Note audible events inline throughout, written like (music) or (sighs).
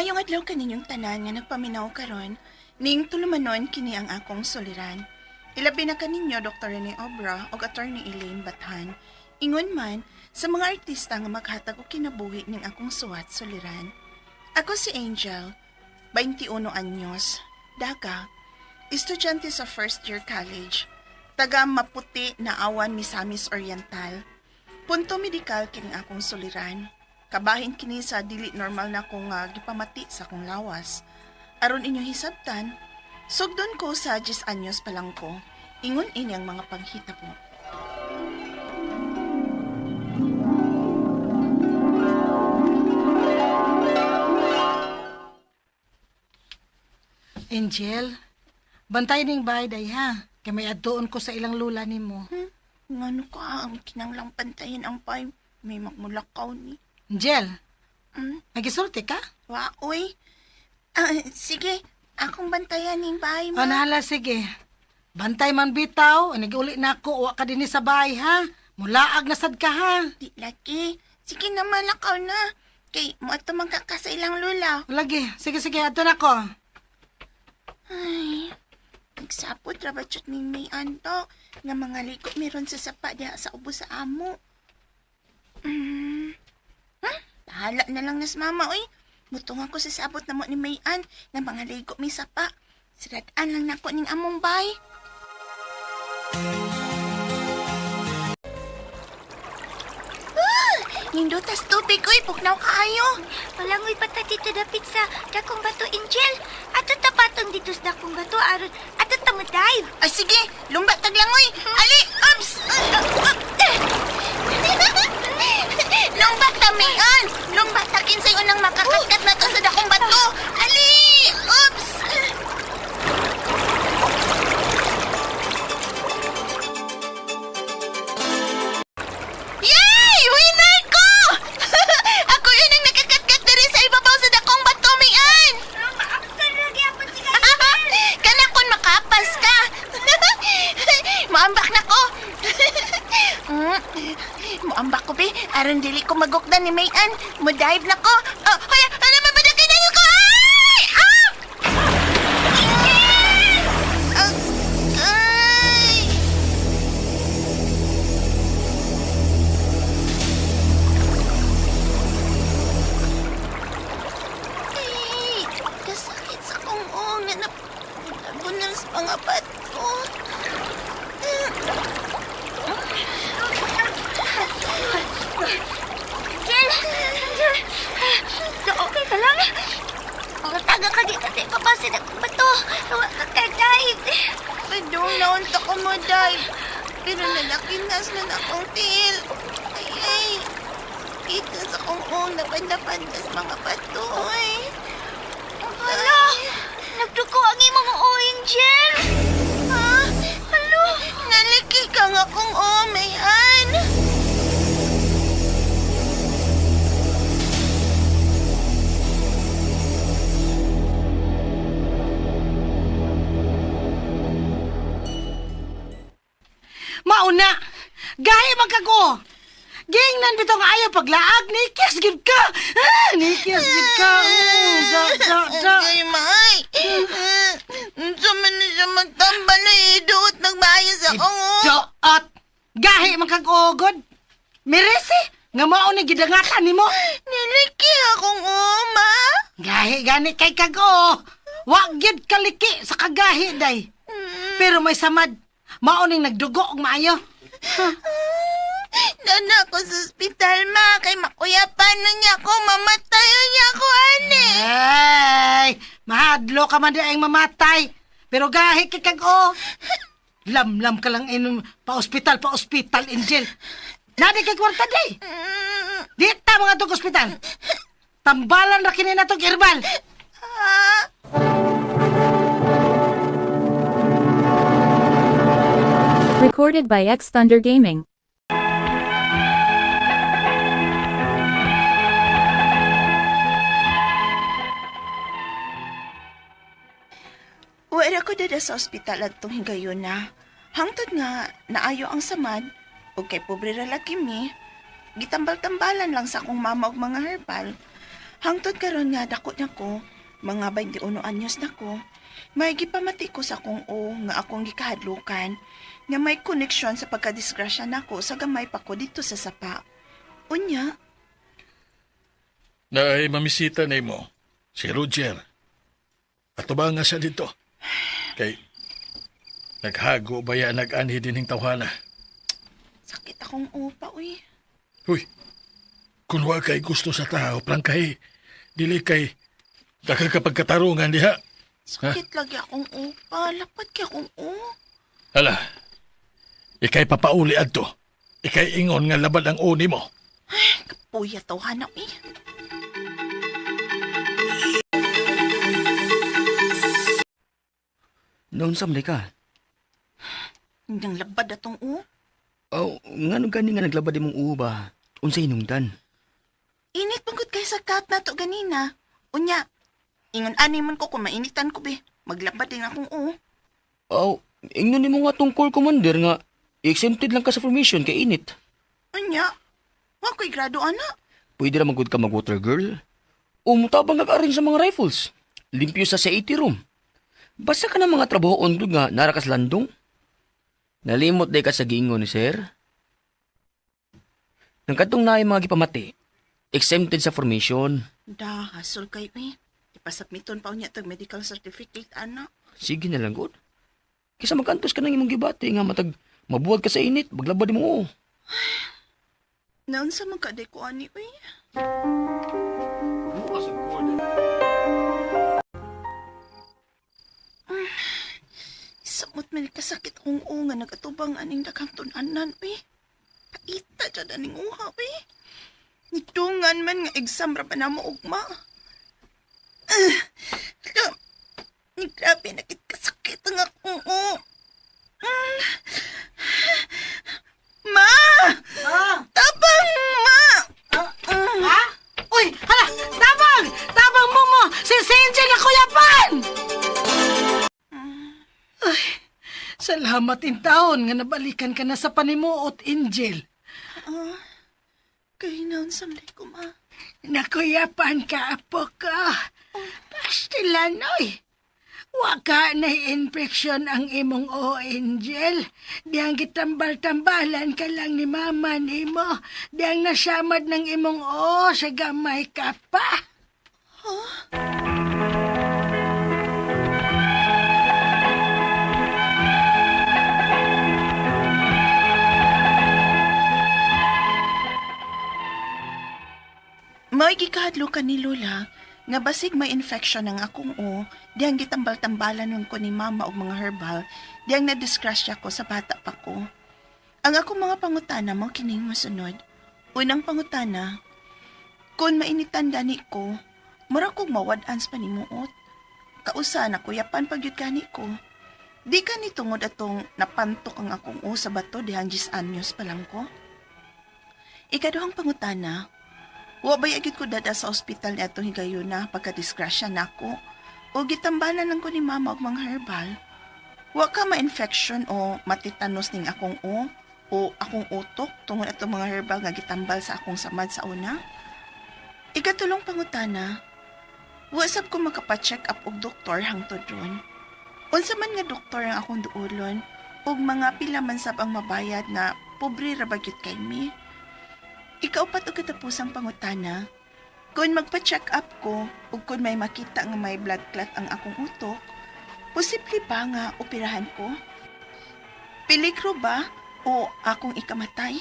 Mayong adlaw kaninyong tanan nga nagpaminaw karon, ning tulumanon kini ang akong soliran. Ilabi na kaninyo Dr. Rene Obra o Attorney Elaine Bathan. Ingon man sa mga artista nga maghatag og kinabuhi ning akong suwat soliran. Ako si Angel, 21 anyos, daga, estudyante sa first year college, taga Maputi na awan Misamis Oriental. Punto medikal kining akong suliran. Kabahin kini sa dili normal na kong ah, gipamati sa akong lawas. Aron inyo hisabtan, sugdon ko sa 10 anyos pa lang ko. Ingon ini ang mga panghita po. Angel, bantay ning bahay day ha. Kay may adtuon ko sa ilang lula nimo. Ngano ka ang kinanglang pantayin ang pay may magmulakaw ni. Angel, Hmm? nagisulti ka? Wa, uy. Ah, sige, akong bantayan ning bahay O mo. nahala sige. Bantay man bitaw, nag-uli na ako, uwa ka din sa bahay ha. Mulaag na sad ka ha. Di laki. Sige na malakaw na. Kay mo ato magkaka sa ilang lula. Lagi, sige sige, ato na ko. Ay, nagsapot ra ba chut ning may anto nga mga liko meron sa sapa diha sa ubo sa amo. Hmm. Hmm? Bahala na lang nas mama, oy. Mutong ako sa sabot na mo ni Mayan nga mga ligo may sapa. Siradaan lang nako ning among bay. Ah! Nindutas tubig, oy. Pugnaw kaayo. Palangoy pata dito dapit sa dakong bato Angel. Ato tapatong dito sa dakong bato aron ato tamo dive. Ay, sige. Lumba taglangoy. Ali, ups! Lumba tamian. Lumba takin sa'yo nang makakatkat na to sa dakong bato. Ali, ups! Ni Mayan. Mo-dive na ko. Gingnan bitong ayaw paglaag, nikis gid ka! Ah, nikis gid ka! Mm, da, da, da. Ay, may. Unsa man na siya magtambal na iduot nagbayo sa kong ong. Doot! Gahi magkagugod! Mirisi! Nga mao ni gidangatan nimo! Niliki akong uma. Gahi gani kay kago! Wa gyud kaliki sa kagahi day! Pero may samad, mao ning nagdugo og maayo. Dana ko sa ospital, ma. Kay makuyapan na niya ako. Mamatayo niya ako, ane. Ay! Mahadlo ka man di ay mamatay. Pero gahi kay kago! Lamlam ka lang inom pa-ospital, pa-ospital, Angel. Nadi kay kwarta day! Di ta mga tog ospital. Tambalan ra kini natog herbal. ah. Recorded by X Thunder Gaming. Wala ko dada sa ospital at itong higayon na. Hangtod nga, naayo ang samad. O kay pobre ra laki mi. Gitambal-tambalan lang sa akong mama og mga herbal. Hangtod karon nga dako na ko, mga 21 anyos na ko, may gipamati ko sa akong o nga akong gikahadlukan nga may koneksyon sa pagkadisgrasya nako sa gamay pa ko dito sa sapa. Unya, Na ay mamisita na mo, si Roger. Ato ba nga siya dito? (sighs) Kay, naghago ba yan nag-anhi din ng tawhana? sakit akong upa, uy. Uy, kung wa kay gusto sa tao, prangkay, dili kay nakakapagkatarungan diha. Sakit lagi akong upa. Lapat kay akong u. Hala, ikay papauli adto. Ikay ingon nga labad ang uni mo. Puya tawhana, uy. Noon sa ka. Nang labad atong u. Oh, ngano gani nga naglabad imong uba? Unsay hinungdan? Init pagod kay sa kat na to ganina. Unya, ingon ani man ko kung mainitan ko be. Maglabad din akong u. Oh, ingnon nimo nga tungkol commander nga exempted lang ka sa formation kay init. Unya, wa ko'y grado ana. Pwede ra magud ka mag water girl. O mutabang nag-arrange sa mga rifles. Limpyo sa safety room. Basta ka ng mga trabaho on nga narakas landong. Nalimot day ka sa giingon ni sir. Nang kadtong na mga gipamati, exempted sa formation. Da, hasol kay uy. Ipasakmiton pa unya tag medical certificate ana. Sige na lang, God. Kisa magkantos ka ng imong gibati nga matag mabuwag ka sa init, maglabad mo. (sighs) Naon sa magkaday ko ani uy. Man kasakit kong u nga nagatubang aning daghang tunanan uy. Paita dyan aning uha uy. Nidungan man nga exam ra pa na mo ugma. Ah, ni grabe na kit kasakit ang akong u. Mm. Ma! Ah, Tabang, ma! ha? Uy, hala, tabang! Tabang mo mo! Si Angel na kuyapan! Salamat in taon nga nabalikan ka na sa panimuot, Angel. Kay naon sa ko, ma. Nakuyapan ka, apo ka. Pastilan, oy. Waka na infeksyon ang imong o, Angel. Diyang gitambal-tambalan ka lang ni mama ni mo. Diyang nasamad ng imong o sa gamay ka pa. May gikahadlukan ni Lola nga basig may infection ang akong o, diyang gitambal-tambalan nun ko ni mama og mga herbal, diyang nadisgrasya ko sa bata pa ko. Ang akong mga pangutana mo kining masunod. Unang pangutana, kung mainitan dani ko, mura kong mawad-an sa panimuot. Kausa na kuyapan pagyud kani ko. Di ka ni tungod atong napantok ang akong o sa bato dihang 10 anyos pa lang ko. Ikaduhang pangutana, Wa bay agid ko dada sa ospital ni atong higayuna pagka-disgrasya nako. O gitambalan lang ko ni mama og mga herbal. Wa ka ma-infection o matitanos ning akong o o akong utok tungod atong mga herbal nga gitambal sa akong samad sa una. Ikatulong pangutana, wa sab ko makapacheck up og doktor hangtod ron. Unsa man nga doktor ang akong duolon ug mga pila man sab ang mabayad na pobre ra ba gyud kay mi. Ikaupat o katapusang pangutana, kung magpa-check up ko o kung may makita nga may blood clot ang akong utok, posible ba nga operahan ko? Peligro ba o akong ikamatay?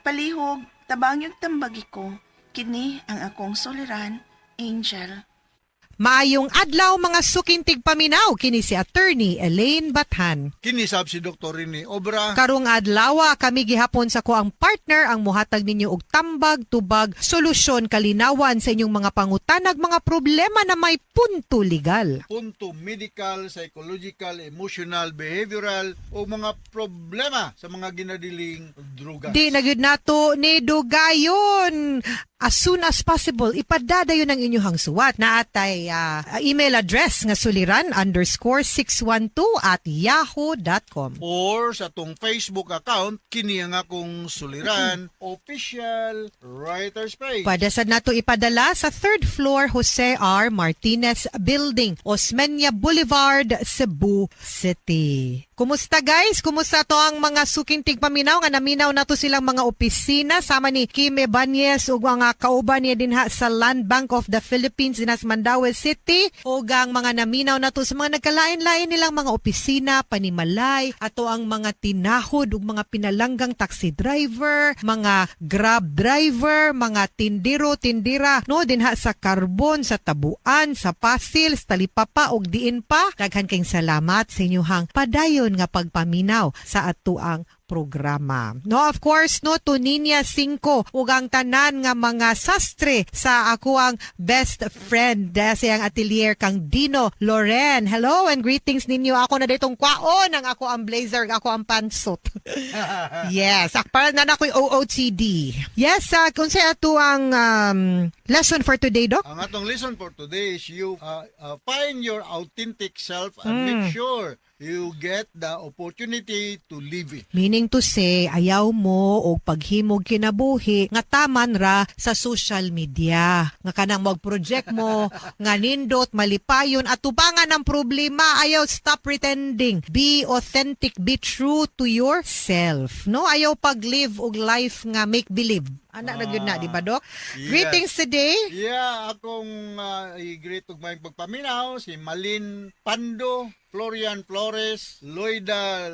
Palihog, tabangyog tambagi ko, kini ang akong soliran, Angel. Maayong adlaw mga sukintig paminaw kini si attorney Elaine Bathan. Kinisab si Dr. Rini Obra. Karong adlaw kami gihapon sa ko ang partner ang muhatag ninyo og tambag, tubag, solusyon kalinawan sa inyong mga pangutanag mga problema na may punto legal. punto medical, psychological, emotional, behavioral o mga problema sa mga ginadiling druga. Di na nato ni dugayon. As soon as possible, ipadadayon ang inyong suwat na atay may ah, email address nga suliran underscore 612 at yahoo.com. or sa tong Facebook account kini ang akong suliran (laughs) official writer's page. Pwede sa nato ipadala sa third floor Jose R. Martinez Building, Osmeña Boulevard, Cebu City. Kumusta guys? Kumusta to ang mga suking tigpaminaw nga naminaw na to silang mga opisina sama ni Kim Ibanez ug mga kauban niya dinha sa Land Bank of the Philippines dinas Mandaue City ug ang mga naminaw na to sa mga nagkalain-lain nilang mga opisina, panimalay, ato ang mga tinahod ug mga pinalanggang taxi driver, mga grab driver, mga tindiro, tindira, no dinha sa Carbon, sa Tabuan, sa Pasil, sa Talipapa ug diin pa. Daghan kayong salamat sa inyong padayon nga pagpaminaw sa atuang programa. No, of course, no, to Ninya 5, ug ang tanan nga mga sastre sa ako ang best friend eh, sa iyang atelier kang Dino Loren. Hello and greetings ninyo. Ako na ditong kwaon ang ako ang blazer, ako ang pantsuit. (laughs) yes, akpal na na ko'y OOTD. Yes, uh, kung sa ato ang um, lesson for today, Doc? Ang atong lesson for today is you uh, uh, find your authentic self and make sure you get the opportunity to live it. Meaning to say, ayaw mo o paghimog kinabuhi nga taman ra sa social media. Nga kanang mag-project mo, (laughs) nga nindot, malipayon, at tubangan ng problema, ayaw stop pretending. Be authentic, be true to yourself. No? Ayaw pag-live og life nga make-believe. Anak na gyud na, di ba, Doc? Yes. Greetings today. Yeah, akong uh, i-greet ug may pagpaminaw si Malin Pando, Florian Flores, Loida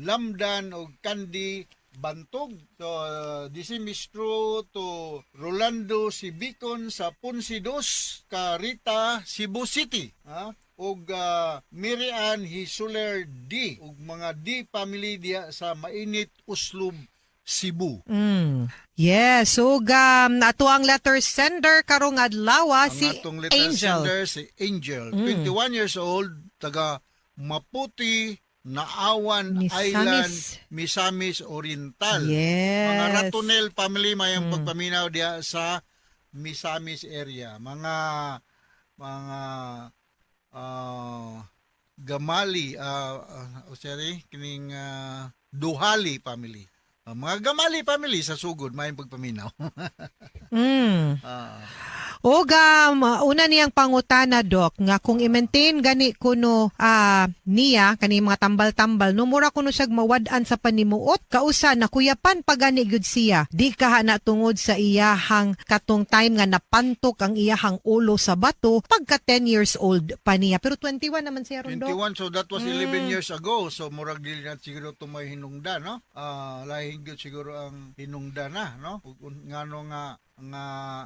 Lamdan ug Candy Bantog. So, uh, this is true to Rolando Sibicon sa Punsidos, Carita, Cebu City. Ha? ug uh, Miriam Hisuler D ug mga D family diya sa Mainit Uslob Cebu. Mm. Yes, so um, ato ang letter sender karong adlaw si atong letter Angel. sender si Angel, Mm. 21 years old, taga Maputi, Naawan Misamis. Island, Misamis Oriental. Yes. Mga Ratonel family mayang Mm. pagpaminaw diya sa Misamis area. Mga mga ah, Gamali, uh, uh, sorry, kining ah, Duhali family. Ah, mga Gamali family sa sugod mayang pagpaminaw. (laughs) Mm. Ah. O gam, una niyang pangutana, Doc, nga kung i-maintain gani kuno ah, niya, kani mga tambal-tambal, no mura kuno siya mawad-an sa panimuot, kausa na kuyapan pa gani gyud siya. Di ka na tungod sa iyahang katong time nga napantok ang iyahang ulo sa bato pagka 10 years old pa niya. Pero 21 naman siya ron, Doc. 21 so that was 11 Mm. years ago so murag dili na siguro to may hinungdan no ah lahi gyud siguro ang hinungdan na no ngano nga nga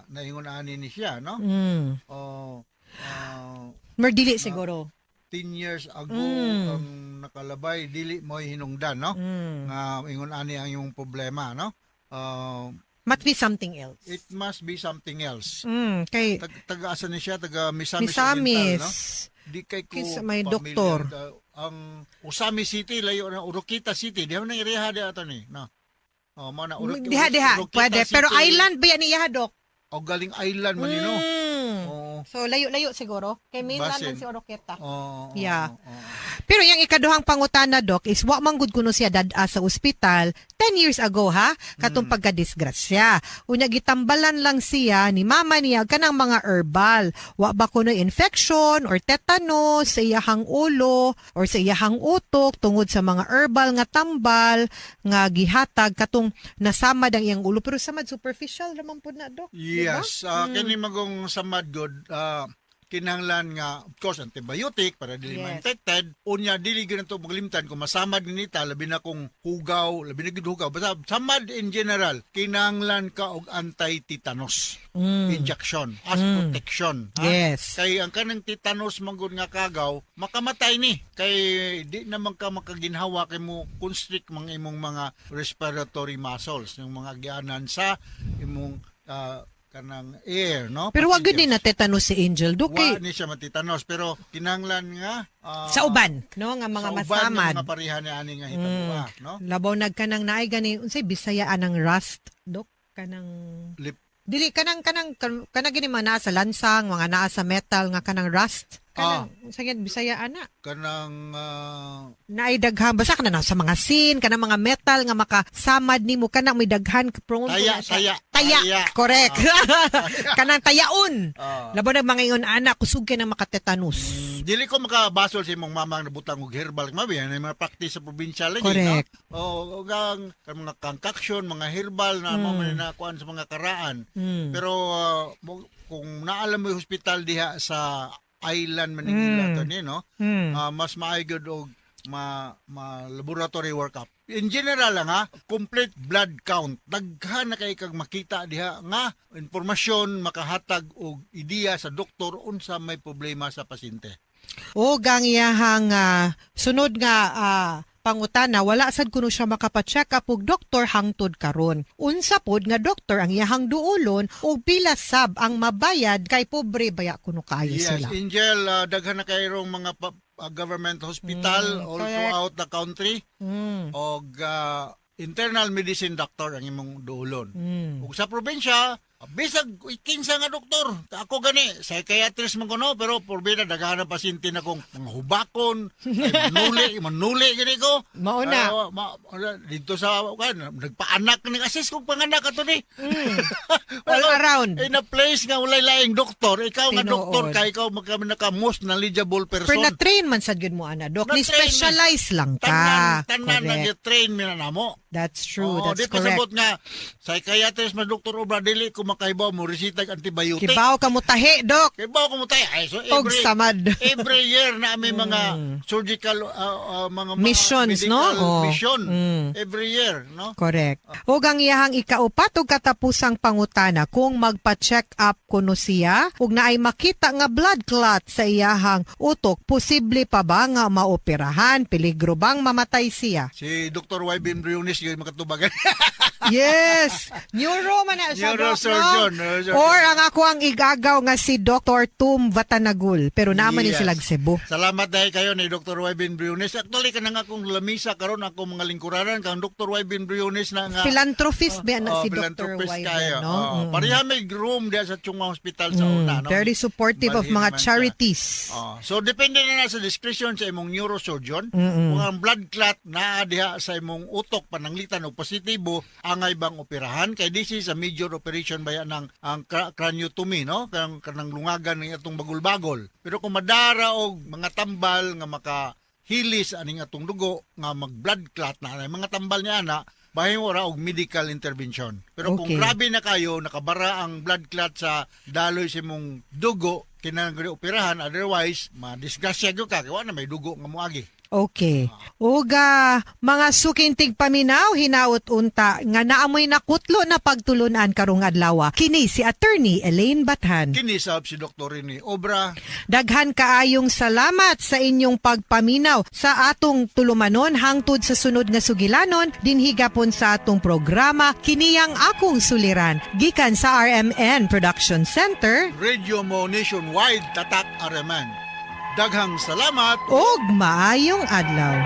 naingon ani ni siya no Mm. oh ah, Merdili siguro. 10 years ago Mm. ang nakalabay dili mo hinungdan no Mm. nga ingon ani ang yung problema no Ah, Must be something else. it must be something else Mm, kay Tag, taga asa ni siya taga Misamis, Misamis. Oriental, no? di kay ko Kinsa may doktor. ang Usami City layo na Urukita City di man nang iriha di ato ni no oh mo na Uruk- diha diha pwede pero island ba yan niya Doc? o galing island man Mm. So layo-layo siguro kay mainland Basin. man si Oroqueta. oh Yeah. oh, oh. Pero yung ikaduhang pangutana doc is wa man gud kuno siya dad sa ospital 10 years ago ha katong pagkadisgrasya. Unya gitambalan lang siya ni mama niya kanang mga herbal. Wa ba kuno infection or tetanus sa iyahang ulo or sa iyahang utok tungod sa mga herbal nga tambal nga gihatag katong nasamad ang iyang ulo pero samad superficial naman po na doc. Diba? Yes, ah, kini magong samad god ah, kinahanglan nga of course antibiotic para dili Yes. ma-infected unya dili gyud nato maglimtan kung masamad nita labi na kung hugaw labi na gyud hugaw basta samad in general kinahanglan ka og anti-tetanus Mm. injection as Mm. protection ha? Yes. kay ang kanang tetanus manggod nga kagaw makamatay ni kay di naman ka makaginhawa kay mo constrict mga imong mga respiratory muscles yung mga gianan sa imong ah, kanang air no? Pero wag gud ni na tetanus si Angel do Wa kay ni siya matitanos. Pero kinanglan nga ah, sa uban no? Nga mga sa uban masamad. nga mga parihan ni ani nga hitabua no? Labaw nagkanang naay gani unsay bisayaan ng rust dok? Kanang lip Dili kanang kanang kan- kanang gini mga naa sa lansang, mga naa sa metal nga kanang rust. Kanang sa Bisaya ana. kanang ah, Naay daghan basta kana na sa mga sin, kanang mga metal nga makasamad nimo kanang may daghan ka prone to Taya, na siya. taya, Taya, taya. correct. (laughs) kanang tayaon. ah, Labo na mga ingon anak kusog kay na makatetanus. Mm, Dili ko makabasol sa imong mamang nabutang og herbal mabi yan mga practice sa probinsya lagi Correct. no? O og ang ang mga concoction, mga herbal na mo man na kuan sa mga karaan. Mm. Pero ah, mo- kung naalam mo yung hospital diha sa Island Manila Mm. to ni no, Mm. ah, mas maayod og ma, ma laboratory workup. In general lang ha, complete blood count. Daghan na kay kag makita diha nga impormasyon makahatag og ideya sa doktor unsa may problema sa pasyente. O gang iyahang ah, sunod nga ah, pangutana wala sad kuno siya makapacheck up og doktor hangtod karon. Unsa pod nga doktor ang iyahang duolon o pila sab ang mabayad kay pobre baya kuno kaayo Yes, sila. Angel, ah, daghan na kayong mga pa- ah, government hospital Mm, all correct. throughout the country Mm. og ah, internal medicine doctor ang imong duolon. Mm. Ug sa probinsya, bisag kinsa nga doktor. Ako gani, psychiatrist man kuno pero porbida daghan ang pasyente na kong mga hubakon, ay manuli, (laughs) manuli gani ko. Mao na. Ah, ma, dito sa kan nagpaanak ni assist kong panganak ato ni. (laughs) All around. In a place nga walay laing doktor, ikaw nga Tinuod. doktor kay ikaw magka naka most knowledgeable Pero person. na-train man sad gyud mo ana, dok. Ni Na-train. specialize lang tanan ka. tanan Correct. nag-train mi na namo. That's true. Oo, That's di correct. pasabot nga psychiatrist mas doktor obra dili ko makahibaw mo resita og antibiotic. Kibaw ka mo tahi, dok. Kay bawo ko mo tayo. Ay, so Og every, samad. every year na may (laughs) mga surgical uh, uh, mga mga Missions, no? medical Oh. mission. Mm. Every year, no? Correct. O ang iyahang ikaupat o katapusang pangutana kung magpa-check up kuno siya ug naay makita nga blood clot sa iyahang utok, posible pa ba nga maoperahan? Peligro bang mamatay siya? Si Dr. Wybin Briones yung makatubagan. (laughs) Yes! Neuro man na siya, Doc, Neurosurgeon, no? neurosurgeon. Or ang ako ang igagaw nga si Dr. Tum Vatanagul. Pero naman ni Yes. silag Cebu. Salamat dahil kayo ni Dr. Wybin Briones. Actually, kanang akong lamisa karon ako mga lingkuranan kang Dr. Wybin Briones na nga Philanthropist ba na Oh, si Dr. Wyden, kayo. no? Oh, Mm. Pareha may room diya sa Chunga Hospital sa Mm, una. No? Very supportive of Balhin mga charities. Oh, so depende na na sa discretion sa imong neurosurgeon. Mm-mm. Kung ang blood clot naa diha sa imong utok pananglitan o positibo, angay bang operahan kay this is a major operation baya ng ang cra- craniotomy no kanang kanang lungagan ng atong bagol-bagol. Pero kung madara og mga tambal nga maka hilis aning atong dugo nga mag blood clot na mga tambal niya na bahin mo ra og medical intervention. Pero kung Okay. grabe na kayo nakabara ang blood clot sa daloy sa imong dugo kinahanglan operahan otherwise madisgrasya gyud ka kay wa na may dugo nga moagi. Okay. Uga, mga sukintig paminaw, hinaot unta, nga naamoy nakutlo na pagtulunan karong adlaw. Kini si Attorney Elaine Bathan. Kini sab si Dr. Rini Obra Daghan kaayong salamat sa inyong pagpaminaw sa atong tulumanon hangtod sa sunod nga sugilanon dinhi gapon sa atong programa kiniyang akong suliran gikan sa RMN Production Center Radio Mo Nationwide Tatak Araman. Daghang salamat ug maayong adlaw.